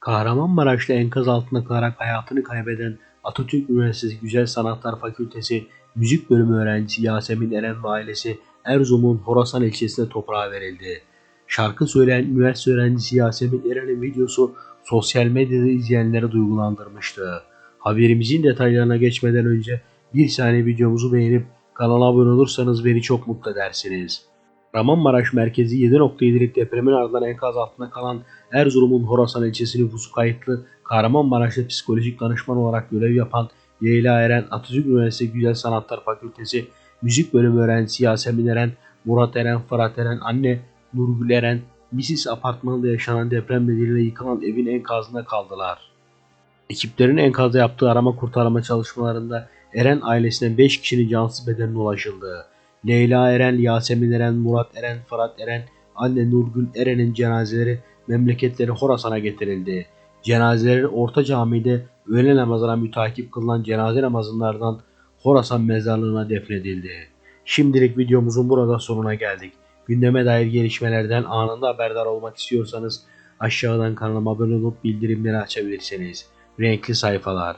Kahramanmaraş'ta enkaz altında kalarak hayatını kaybeden Atatürk Üniversitesi Güzel Sanatlar Fakültesi Müzik Bölümü öğrencisi Yasemin Eren ve ailesi Erzurum'un Horasan ilçesine toprağa verildi. Şarkı söyleyen üniversite öğrencisi Yasemin Eren'in videosu sosyal medyada izleyenleri duygulandırmıştı. Haberimizin detaylarına geçmeden önce bir saniye videomuzu beğenip kanala abone olursanız beni çok mutlu edersiniz. Kahramanmaraş merkezi 7.7'lik depremin ardından enkaz altında kalan Erzurum'un Horasan ilçesi nüfusu kayıtlı Kahramanmaraş'ta psikolojik danışman olarak görev yapan Leyla Eren Atatürk Üniversitesi Güzel Sanatlar Fakültesi Müzik Bölümü öğrencisi Yasemin Eren, Murat Eren, Fırat Eren, anne Nurgül Eren, Misis apartmanında yaşanan deprem nedeniyle yıkılan evin enkazında kaldılar. Ekiplerin enkazda yaptığı arama kurtarma çalışmalarında Eren ailesinden 5 kişinin cansız bedenine ulaşıldı. Leyla Eren, Yasemin Eren, Murat Eren, Fırat Eren, anne Nurgül Eren'in cenazeleri memleketleri Horasan'a getirildi. Cenazeleri Orta Cami'de öğle namazına mütakip kılınan cenaze namazlarından Horasan mezarlığına defnedildi. Şimdilik videomuzun burada sonuna geldik. Gündeme dair gelişmelerden anında haberdar olmak istiyorsanız aşağıdan kanalıma abone olup bildirimleri açabilirsiniz. Renkli sayfalar.